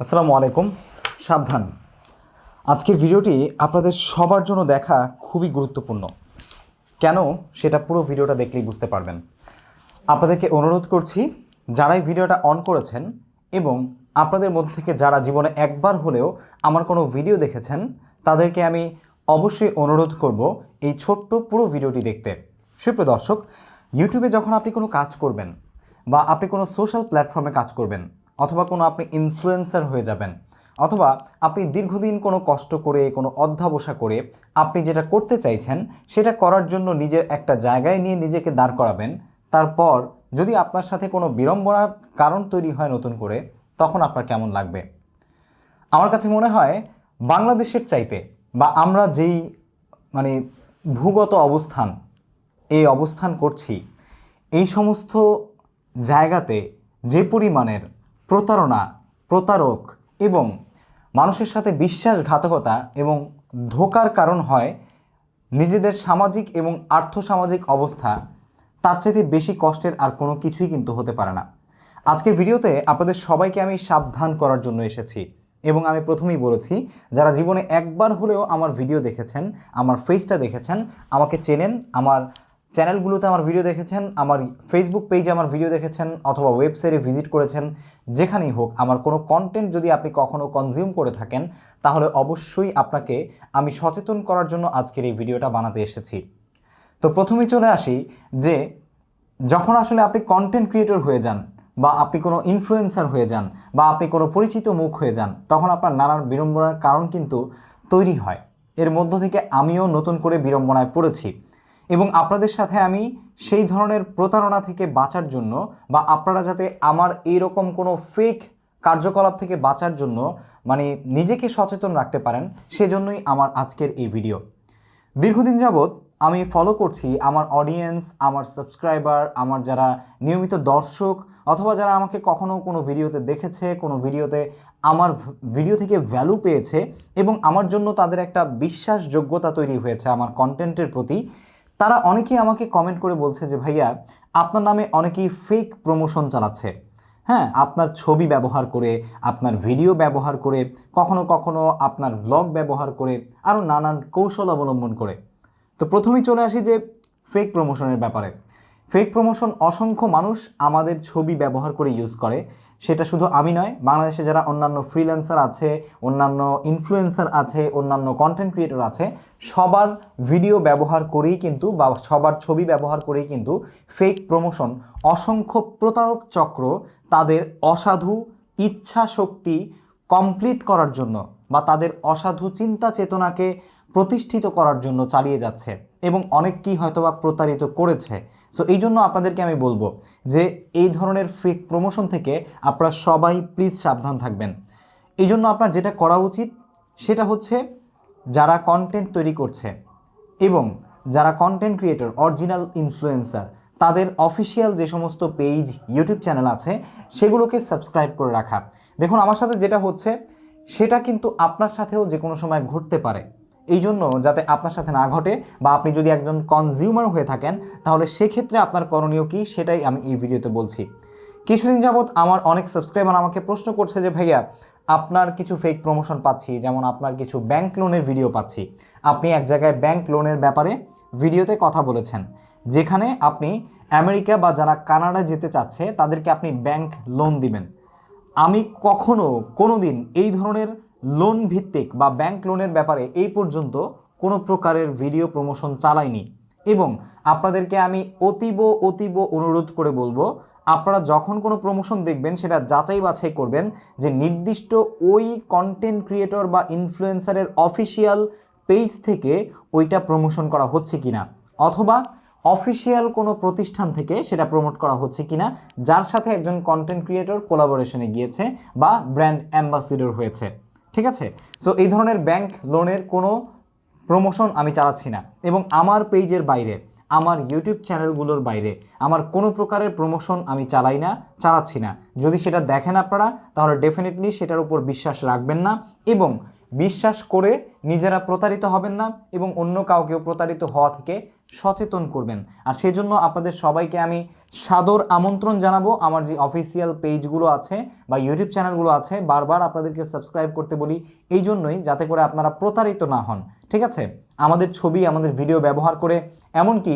আসসালামু আলাইকুম। সাবধান। আজকের ভিডিওটি আপনাদের সবার জন্য দেখা খুবই গুরুত্বপূর্ণ। কেন? সেটা পুরো ভিডিওটা দেখলেই বুঝতে পারবেন। আপনাদেরকে অনুরোধ করছি যারাই ভিডিওটা অন করেছেন এবং আপনাদের মধ্যে থেকে যারা জীবনে একবার হলেও আমার কোনো ভিডিও দেখেছেন, তাদেরকে আমি অবশ্যই অনুরোধ করব এই ছোট্ট পুরো ভিডিওটি দেখতে। সুপ্রিয় দর্শক ইউটিউবে যখন আপনি কোনো কাজ করবেন বা আপনি কোনো সোশ্যাল প্ল্যাটফর্মে কাজ করবেন অথবা কোনো আপনি ইনফ্লুয়েন্সার হয়ে যাবেন, অথবা আপনি দীর্ঘদিন কোনো কষ্ট করে, কোনো অধ্যাবসা করে আপনি যেটা করতে চাইছেন, সেটা করার জন্য নিজের একটা জায়গায় নিয়ে নিজেকে দাঁড় করাবেন। তারপর যদি আপনার সাথে কোনো বিড়ম্বনার কারণ তৈরি হয় নতুন করে, তখন আপনার কেমন লাগবে? আমার কাছে মনে হয় বাংলাদেশের চাইতে বা আমরা যেই মানে ভূগত অবস্থান, এই অবস্থান করছি, এই সমস্ত জায়গাতে যে পরিমাণের প্রতারণা, প্রতারক এবং মানুষের সাথে বিশ্বাসঘাতকতা এবং ধোকার কারণ হয় নিজেদের সামাজিক এবং আর্থসামাজিক অবস্থা, তার চাইতে বেশি কষ্টের আর কোনো কিছুই কিন্তু হতে পারে না। আজকের ভিডিওতে আপনাদের সবাইকে আমি সাবধান করার জন্য এসেছি এবং আমি প্রথমেই বলেছি, যারা জীবনে একবার হলেও আমার ভিডিও দেখেছেন, আমার ফেসটা দেখেছেন, আমাকে চেনেন, আমার চ্যানেলগুলোতে আমার ভিডিও দেখেছেন, আমার ফেসবুক পেজে আমার ভিডিও দেখেছেন অথবা ওয়েবসাইটে ভিজিট করেছেন, যেখানেই হোক, আমার কোনো কন্টেন্ট যদি আপনি কখনো কনজিউম করে থাকেন, তাহলে অবশ্যই আপনাকে আমি সচেতন করার জন্য আজকের এই ভিডিওটা বানাতে এসেছি। তো প্রথমেই চলে আসি যে, যখন আসলে আপনি কন্টেন্ট ক্রিয়েটর হয়ে যান বা আপনি কোনো ইনফ্লুয়েন্সার হয়ে যান বা আপনি কোনো পরিচিত মুখ হয়ে যান, তখন আপনার নানান বিড়ম্বনার কারণ কিন্তু তৈরি হয়। এর মধ্য থেকে আমিও নতুন করে বিড়ম্বনায় পড়েছি। এবং আপনাদের সাথে আমি সেই ধরনের প্রতারণা থেকে বাঁচার জন্য বা আপনারা যাতে আমার এইরকম কোনো ফেক কার্যকলাপ থেকে বাঁচার জন্য মানে নিজেকে সচেতন রাখতে পারেন, সেজন্যই আমার আজকের এই ভিডিও দীর্ঘদিন যাবৎ আমি ফলো করছি আমার অডিয়েন্স আমার সাবস্ক্রাইবার আমার যারা নিয়মিত দর্শক অথবা যারা আমাকে কখনো কোনো ভিডিওতে দেখেছে, কোনো ভিডিওতে আমার ভিডিও থেকে ভ্যালু পেয়েছে এবং আমার জন্য তাদের একটা বিশ্বাসযোগ্যতা তৈরি হয়েছে আমার কন্টেন্টের প্রতি তারা অনেকেই আমাকে কমেন্ট করে বলছে যে, ভাইয়া, আপনার নামে অনেকেই ফেক প্রমোশন চালাচ্ছে। হ্যাঁ আপনার ছবি ব্যবহার করে, আপনার ভিডিও ব্যবহার করে, কখনো কখনো আপনার ব্লগ ব্যবহার করে আরও নানান কৌশল অবলম্বন করে। তো প্রথমেই চলে আসি যে ফেক প্রমোশনের ব্যাপারে। ফেক প্রমোশন অসংখ্য মানুষ আমাদের ছবি ব্যবহার করে ইউজ করে। সেটা শুধু আমি নয়, বাংলাদেশে যারা অন্যান্য ফ্রিল্যান্সার আছে, অন্যান্য ইনফ্লুয়েন্সার আছে, অন্যান্য কন্টেন্ট ক্রিয়েটর আছে, সবার ভিডিও ব্যবহার করেই কিন্তু বা সবার ছবি ব্যবহার করেই কিন্তু ফেক প্রমোশন অসংখ্য প্রতারক চক্র তাদের অসাধু ইচ্ছা শক্তি কমপ্লিট করার জন্য বা তাদের অসাধু চিন্তা চেতনাকে প্রতিষ্ঠিত করার জন্য চালিয়ে যাচ্ছে। এবং অনেককেই হয়তোবা প্রতারিত করেছে। সো এই জন্য আপনাদেরকে আমি বলব যে এই ধরনের ফেক প্রমোশন থেকে আপনারা সবাই প্লিজ সাবধান থাকবেন। এই জন্য আপনার যেটা করা উচিত সেটা হচ্ছে যারা কন্টেন্ট তৈরি করছে এবং যারা কন্টেন্ট ক্রিয়েটর অরিজিনাল ইনফ্লুয়েন্সার তাদের অফিসিয়াল যে সমস্ত পেজ ইউটিউব চ্যানেল আছে, সেগুলোকে সাবস্ক্রাইব করে রাখা। দেখুন, আমার সাথে যেটা হচ্ছে, সেটা কিন্তু আপনার সাথেও যে কোনো সময় ঘটতে পারে। এই জন্য যাতে আপনার সাথে না ঘটে বা আপনি যদি একজন কনজিউমার হয়ে থাকেন, তাহলে সেক্ষেত্রে আপনার করণীয় কী সেটাই আমি এই ভিডিওতে বলছি। কিছুদিন যাবৎ আমার অনেক সাবস্ক্রাইবার আমাকে প্রশ্ন করছে যে, ভাইয়া, আপনার কিছু ফেক প্রমোশন পাচ্ছি, যেমন আপনার কিছু ব্যাংক লোনের ভিডিও পাচ্ছি। আপনি এক জায়গায় ব্যাংক লোনের ব্যাপারে ভিডিওতে কথা বলেছেন। যেখানে আপনি আমেরিকা বা যারা কানাডা যেতে চাচ্ছে, তাদেরকে আপনি ব্যাংক লোন দিবেন। আমি কখনো কোনো দিন এই ধরনের লোন ভিত্তিক বা ব্যাংক লোনের ব্যাপারে এই পর্যন্ত কোনো প্রকারের ভিডিও প্রমোশন চালাইনি এবং আপনাদেরকে আমি অতীব অতীব অনুরোধ করে বলব, আপনারা যখন কোনো প্রমোশন দেখবেন, সেটা যাচাই বাছাই করবেন যে নির্দিষ্ট ওই কন্টেন্ট ক্রিয়েটর বা ইনফ্লুয়েন্সারের অফিসিয়াল পেজ থেকে ওইটা প্রমোশন করা হচ্ছে কি না অথবা অফিসিয়াল কোনো প্রতিষ্ঠান থেকে সেটা প্রমোট করা হচ্ছে কিনা, যার সাথে একজন কন্টেন্ট ক্রিয়েটর কোলাবোরেশনে গিয়েছে বা ব্র্যান্ড অ্যাম্বাসিডর হয়েছে। ঠিক আছে? সো এই ধরনের ব্যাংক লোনের কোনো প্রমোশন আমি চালাচ্ছি না। এবং আমার পেজের বাইরে, আমার ইউটিউব চ্যানেলগুলোর বাইরে, আমার কোনো প্রকারের প্রমোশন আমি চালাই না, চালাচ্ছি না। যদি সেটা দেখেন আপনারা, তাহলে ডেফিনেটলি সেটার উপর বিশ্বাস রাখবেন না এবং বিশ্বাস করে নিজেরা প্রতারিত হবেন না এবং অন্য কাউকেও প্রতারিত হওয়া থেকে সচেতন করবেন। আর সেজন্য আপনাদের সবাইকে আমি সাদর আমন্ত্রণ জানাব। আমার যে অফিসিয়াল পেজগুলো আছে বা ইউটিউব চ্যানেলগুলো আছে, বারবার আপনাদেরকে সাবস্ক্রাইব করতে বলি। এই জন্যই যাতে করে আপনারা প্রতারিত না হন। ঠিক আছে? আমাদের ছবি, আমাদের ভিডিও ব্যবহার করে, এমনকি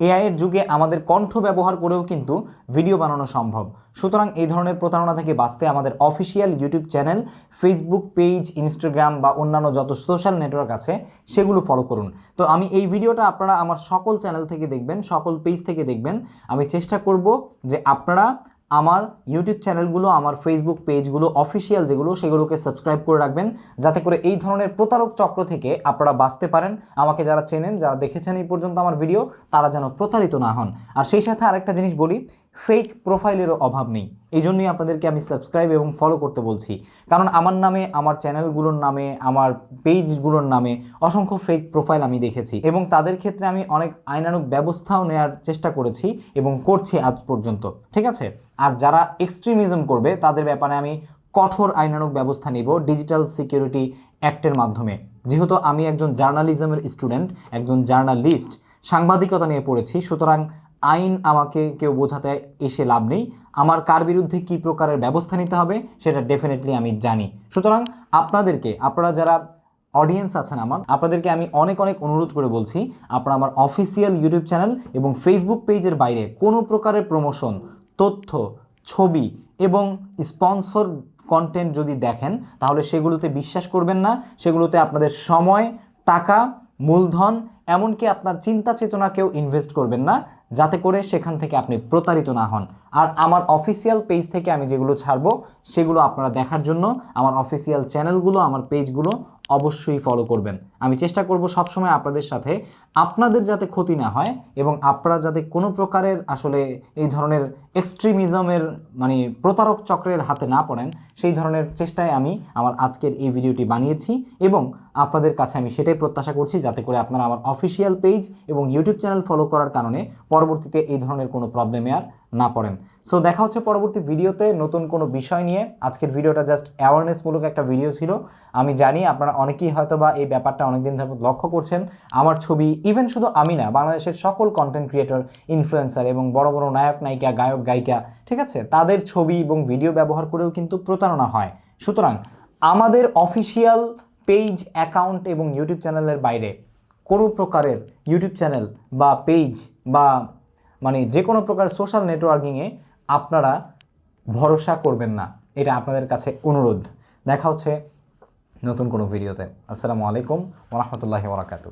এআই এর যুগে আমাদের কণ্ঠ ব্যবহার করেও কিন্তু ভিডিও বানানো সম্ভব। সুতরাং এই ধরনের প্রতারণা থেকে বাঁচতে আমাদের official YouTube channel, Facebook page, Instagram বা অন্যান্য যত সোশ্যাল নেটওয়ার্ক আছে, সেগুলো ফলো করুন। তো আমি এই ভিডিওটা আপনারা আমার সকল চ্যানেল থেকে দেখবেন, সকল পেজ থেকে দেখবেন। আমি চেষ্টা করব যে আপনারা আমার ইউটিউব চ্যানেলগুলো আমার ফেসবুক পেজগুলো অফিসিয়াল যেগুলো, সেগুলোকে সাবস্ক্রাইব করে রাখবেন। যাতে করে এই ধরনের প্রতারক চক্র থেকে আপনারা বাঁচতে পারেন। আমাকে যারা চেনেন, যারা দেখেছেন এই পর্যন্ত আমার ভিডিও তারা যেন প্রতারিত না হন। আর সেই সাথে আরেকটা জিনিস বলি ফেক প্রোফাইলেরও অভাব নেই। এই জন্যই আপনাদেরকে আমি সাবস্ক্রাইব এবং ফলো করতে বলছি। কারণ আমার নামে, আমার চ্যানেলগুলোর নামে, আমার পেজগুলোর নামে অসংখ্য ফেক প্রোফাইল আমি দেখেছি এবং তাদের ক্ষেত্রে আমি অনেক আইনানুক ব্যবস্থাও নেওয়ার চেষ্টা করেছি এবং করছি আজ পর্যন্ত। ঠিক আছে? আর যারা এক্সট্রিমিজম করবে, তাদের ব্যাপারে আমি কঠোর আইনানুক ব্যবস্থা নিব ডিজিটাল সিকিউরিটি অ্যাক্টের মাধ্যমে। যেহেতু আমি একজন জার্নালিজমের স্টুডেন্ট একজন জার্নালিস্ট সাংবাদিকতা নিয়ে পড়েছি, সুতরাং আইন আমাকে কেউ বোঝাতে এসে লাভ নেই। আমার কার বিরুদ্ধে কী প্রকারের ব্যবস্থা নিতে হবে সেটা ডেফিনেটলি আমি জানি। সুতরাং আপনাদেরকে, আপনারা যারা অডিয়েন্স আছেন আমার, আপনাদেরকে আমি অনেক অনেক অনুরোধ করে বলছি, আপনারা আমার অফিসিয়াল ইউটিউব চ্যানেল এবং ফেসবুক পেজের বাইরে কোনো প্রকারের প্রমোশন তথ্য, ছবি এবং স্পন্সর কন্টেন্ট যদি দেখেন, তাহলে সেগুলোতে বিশ্বাস করবেন না। সেগুলোতে আপনাদের সময়, টাকা, মূলধন, এমনকি আপনার চিন্তা চেতনাকেও ইনভেস্ট করবেন না। যাতে করে সেখান থেকে আপনি প্রতারিত না হন। আর আমার অফিসিয়াল পেজ থেকে আমি যেগুলো ছাড়বো, সেগুলো আপনারা দেখার জন্য আমার অফিসিয়াল চ্যানেলগুলো আমার পেজগুলো অবশ্যই ফলো করবেন। আমি চেষ্টা করব সবসময় আপনাদের সাথে আপনাদের যাতে ক্ষতি না হয় এবং আপনারা যাতে কোনো প্রকারের আসলে এই ধরনের এক্সট্রিমিজমের মানে প্রতারক চক্রের হাতে না পড়েন, সেই ধরনের চেষ্টায় আমি আমার আজকের এই ভিডিওটি বানিয়েছি এবং আপনাদের কাছে আমি সেটাই প্রত্যাশা করছি যাতে করে আপনারা আমার অফিসিয়াল পেজ এবং ইউটিউব চ্যানেল ফলো করার কারণে পরবর্তীতে এই ধরনের কোনো প্রবলেমে আর না পড়েন। সো দেখা হচ্ছে পরবর্তী ভিডিওতে নতুন কোনো বিষয় নিয়ে। আজকের ভিডিওটা জাস্ট অ্যাওয়ারনেসমূলক একটা ভিডিও ছিল। আমি জানি আপনারা অনেকেই হয়তো বা এই ব্যাপারটা অনেকদিন ধরে লক্ষ্য করছেন। আমার ছবি ইভেন শুধু আমি না, বাংলাদেশের সকল কন্টেন্ট ক্রিয়েটর ইনফ্লুয়েন্সার এবং বড় বড় নায়ক, নায়িকা, গায়ক, গায়িকা, ঠিক আছে? তাদের ছবি এবং ভিডিও ব্যবহার করেও কিন্তু প্রতারণা হয়। সুতরাং আমাদের অফিসিয়াল পেজ অ্যাকাউন্ট এবং ইউটিউব চ্যানেলের বাইরে কোনো প্রকারের ইউটিউব চ্যানেল বা পেজ বা মানে যে কোনো প্রকার সোশ্যাল নেটওয়ার্কিংয়ে আপনারা ভরসা করবেন না। এটা আপনাদের কাছে অনুরোধ। দেখা হচ্ছে নতুন কোনো ভিডিওতে আসসালামু আলাইকুম ওরহমতুল্লাহি বরাকাতু